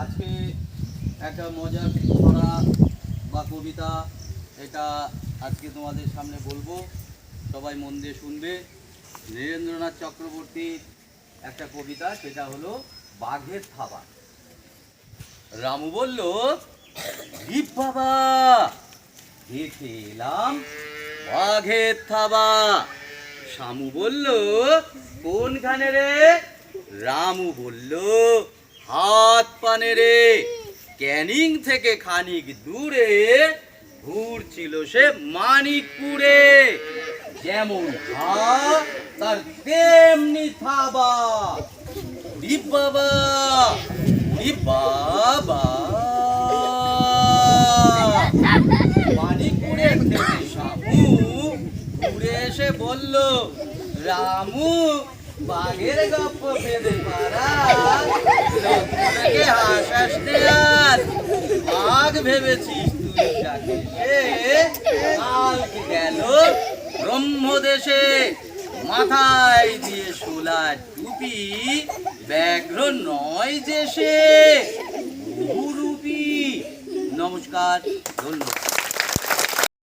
আজকে একটা মজার ছড়া বা কবিতা, এটা আজকে তোমাদের সামনে বলব। সবাই মন দিয়ে শুনবে। নীরেন্দ্রনাথ চক্রবর্তীর একটা কবিতা, সেটা হলো বাঘের থাবা। রামু বলল দীপ বাবা, দেখে এলাম বাঘের থাবা। শামু বলল, কোনখানে রে? রামু বলল হাত পানে রে। ক্যানিং থেকে খানিক দূরে ঘুরছিল সে মানিকপুরে। যেমন খা তার তেমনি থাবা। বাবা বাবা। মানিকপুরে থেকে শামু ঘুরে এসে বলল, রামু, বাঘের গপ্প বেঁধে পারা লোকটাকে হাসাস আর বাঘ ভেবেছিস তুই যাকে? সে কালকে গেল ব্রহ্মদেশে। মাথায় দিয়ে সোলার টুপি, ব্যাঘ্র নয় যে সে। নমস্কার, ধন্যবাদ।